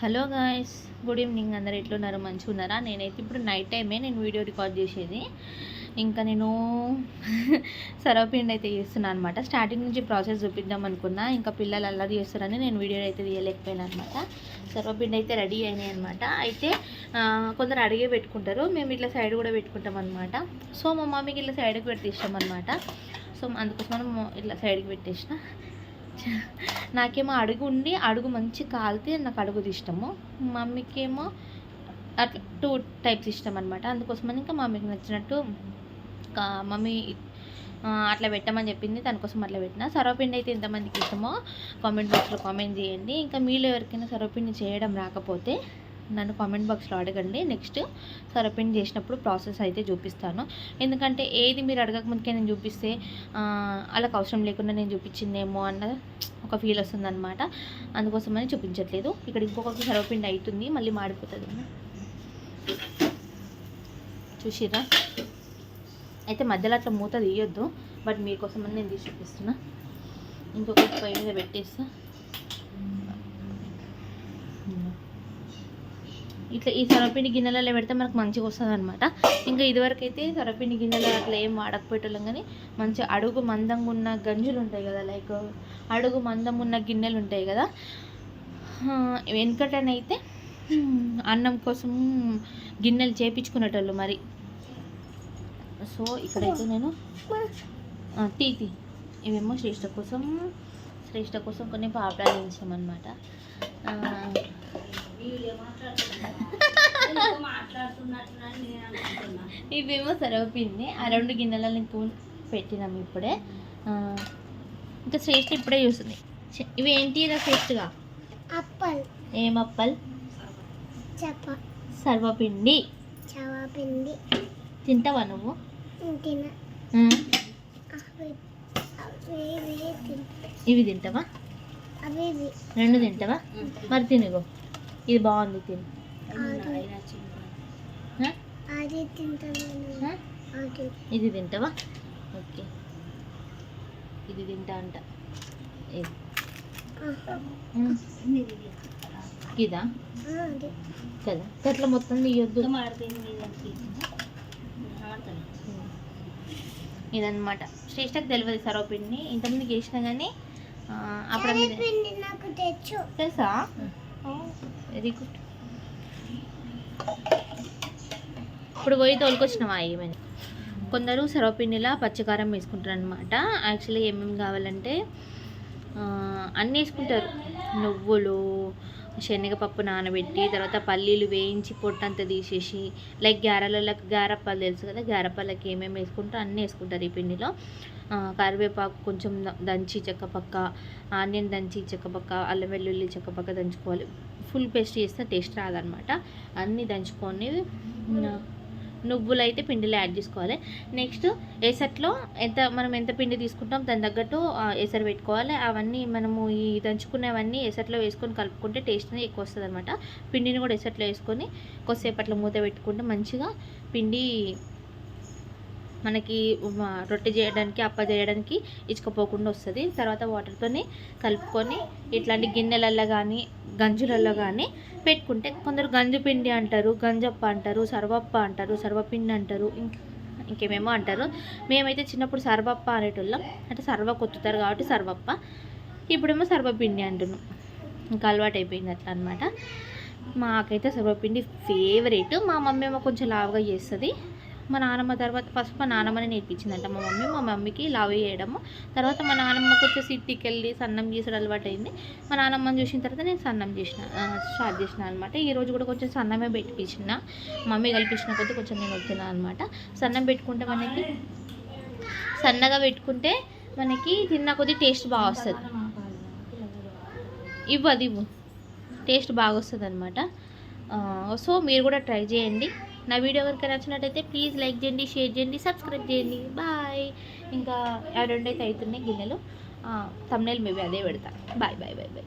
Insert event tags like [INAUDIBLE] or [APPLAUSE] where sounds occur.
Hello guys good evening. అందరు ఎట్లున్నారు? మంచిగా ఉన్నారా నేనైతే ఇప్పుడు నైట్ టైమే నేను వీడియో రికార్డ్ చేసేది. ఇంకా నేను [LAUGHS] సర్వపిండి అయితే చేస్తున్నాను అనమాట స్టార్టింగ్ నుంచి ప్రాసెస్ చూపిద్దాం అనుకున్నా. ఇంకా పిల్లలు అల్లరి చేస్తారని నేను వీడియో అయితే తీయలేకపోయాను అనమాట సర్వపిండి అయితే రెడీ అయినాయి అనమాట అయితే కొందరు అడిగే పెట్టుకుంటారు. మేము ఇట్లా సైడ్ కూడా పెట్టుకుంటాం అనమాట సో మా మమ్మీకి ఇట్లా సైడ్కి పెట్టి ఇష్టం అనమాట సో అందుకోసం మనం ఇట్లా సైడ్కి పెట్టేసిన. నాకేమో అడుగు ఉండి అడుగు మంచి కాలితే నాకు అడుగుది ఇష్టము. మమ్మీకేమో అట్లా టూ టైప్స్ ఇష్టం అనమాట అందుకోసమని ఇంకా మమ్మీకి నచ్చినట్టు మమ్మీ అట్లా పెట్టమని చెప్పింది. దానికోసం అట్లా పెట్టిన. సర్వపిండి అయితే ఎంతమందికి ఇష్టమో కామెంట్ బాక్స్లో కామెంట్ చేయండి. ఇంకా మీలో ఎవరికైనా సర్వపిండి చేయడం రాకపోతే నన్ను కామెంట్ బాక్స్లో అడగండి. నెక్స్ట్ సరపిండి చేసినప్పుడు ప్రాసెస్ అయితే చూపిస్తాను. ఎందుకంటే ఏది మీరు అడగక ముందుకే నేను చూపిస్తే ఆ, వాళ్ళకి అవసరం లేకుండా నేను చూపించిందేమో అన్న ఒక ఫీల్ వస్తుంది అనమాట అందుకోసమని చూపించట్లేదు. ఇక్కడ ఇంకొకటి సర్వపిండి అవుతుంది మళ్ళీ మాడిపోతుంది చూసిరా అయితే మధ్యలో అట్లా మూత తీయొద్దు. బట్ మీకోసమని నేను తీసి చూపిస్తున్నా. ఇంకొకటి పై మీద పెట్టేస్తా. ఇట్లా ఈ సొరపిండి గిన్నెలలో పెడితే మనకు మంచిగా వస్తుంది అనమాట ఇంకా ఇదివరకు అయితే సొరపిండి గిన్నెలు అట్లా ఏం వాడకపోయేటోళ్ళం కానీ మంచి అడుగు మందంగా ఉన్న గంజులు ఉంటాయి కదా లైక్ అడుగు మందం ఉన్న గిన్నెలు ఉంటాయి కదా. వెనుకటనైతే వెనకటనైతే అన్నం కోసం గిన్నెలు చేపించుకునేటోళ్ళు మరి. సో ఇక్కడైతే నేను ఆ, తీ ఇవేమో శ్రేష్ట కోసం శ్రేష్ట కోసం కొన్ని పాపడాలు వేయించామన్నమాట ఆ, ఇవేమో సరవపిండి ఆ రెండు గిన్నెలలో ఇంకో పెట్టినాం ఇప్పుడే. ఇంకా శ్రేష్ఠ ఇప్పుడే చూస్తుంది. ఇవి ఏంటి ఇలా శ్రేష్ఠగా అప్పల్. ఏం అప్పల్ చప. సర్వపిండి. చవపిండి. తింటావా నువ్వు? ఇవి తింటా. ఇవి తింటావా? రెండు తింటావా? మరి తినుగో ఇది బాగుంది తిను అది ఆ? అది తింటాను ఆ? అది ఇది తింటావా? ఓకే. ఇది తింటా అంట. ఇది. కదా. అట్లా మొత్తం తీయొద్దు. ఇదన్నమాట. శ్రేష్టకు తెలియదు సర్వపిండిని ఇంతమందికి వేసినా కానీ అప్పుడు తెలుసా? Very good. ఇప్పుడు పోయి తోలుకొచ్చినావా ఏమైనా కొందరు సర్వపిండిలా పచ్చికారం వేసుకుంటారు అనమాట యాక్చువల్లీ ఏమేమి కావాలంటే అన్నీ వేసుకుంటారు. నువ్వులు శనగపప్పు నానబెట్టి తర్వాత పల్లీలు వేయించి పొట్టంతా తీసేసి లైక్ గారెలకు గారప్పాలు తెలుసు కదా గారప్పాలకి ఏమేమి వేసుకుంటారో అన్నీ వేసుకుంటారు ఈ పిండిలో. కరివేపాకు కొంచెం దంచి చెక్కపక్క ఆనియన్ దంచి చెక్కపక్క అల్లం వెల్లుల్లి చెక్కపక్క దంచుకోవాలి. ఫుల్ పేస్ట్ చేస్తే టేస్ట్ రాదనమాట అన్నీ దంచుకొని నువ్వులు అయితే పిండిలో యాడ్ చేసుకోవాలి. నెక్స్ట్ ఎసట్లో ఎంత మనం ఎంత పిండి తీసుకుంటాం దాని తగ్గట్టు ఎసరు పెట్టుకోవాలి. అవన్నీ మనము ఈ దంచుకునేవన్నీ ఎసట్లో వేసుకొని కలుపుకుంటే టేస్ట్ అనేది ఎక్కువ వస్తుంది అనమాట పిండిని కూడా ఎసట్లో వేసుకొని కొద్దిసేపు అట్లా మూత పెట్టుకుంటే మంచిగా పిండి మనకి రొట్టె చేయడానికి అప్ప చేయడానికి ఇచ్చుకపోకుండా వస్తుంది. తర్వాత వాటర్తోని కలుపుకొని ఇట్లాంటి గిన్నెలల్లో కానీ గంజులలో కానీ పెట్టుకుంటే కొందరు గంజు పిండి అంటారు గంజప్ప అంటారు సర్వప్ప అంటారు సర్వపిండి అంటారు ఇంకా ఇంకేమేమో అంటారు. మేమైతే చిన్నప్పుడు సర్వప్ప అనేటోళ్ళం. అంటే సర్వ కొత్తుతారు కాబట్టి సర్వప్ప. ఇప్పుడేమో సర్వపిండి అంటున్నాం. ఇంకా అలవాటు అయిపోయింది అట్లా అనమాట మాకైతే సర్వపిండి ఫేవరెట్ మా మమ్మీ ఏమో కొంచెం లావుగా చేస్తుంది. మా నాన్నమ్మ తర్వాత ఫస్ట్ మా నానమ్మని నేర్పించిందంట. మా మమ్మీ మా మమ్మీకి లావు చేయడము. తర్వాత మా నాన్నమ్మకి వచ్చేసి ఇంటికి వెళ్ళి సన్నం చేసాడు అలవాటు అయింది మా నానమ్మని చూసిన తర్వాత నేను సన్నం చేసిన స్టార్ట్ చేసిన అనమాట ఈ రోజు కూడా కొంచెం సన్నమే పెట్టిపించిన. మమ్మీ కల్పించిన కొద్దీ కొంచెం నేను వచ్చిన అనమాట సన్నం పెట్టుకుంటే మనకి సన్నగా పెట్టుకుంటే మనకి తిన్న కొద్దీ టేస్ట్ బాగా వస్తుంది. ఇవ్వదు ఇవ్వు. టేస్ట్ బాగా వస్తుంది అనమాట సో మీరు కూడా ట్రై చేయండి. నా వీడియో కనుక నచ్చినట్టయితే ప్లీజ్ లైక్ చేయండి షేర్ చేయండి సబ్స్క్రైబ్ చేయండి. బాయ్ ఇంకా ఎవరెండైతే అవుతున్నాయి గిన్నెలు. తమ్నేల్ మేబీ అదే పెడతా. Bye bye bye bye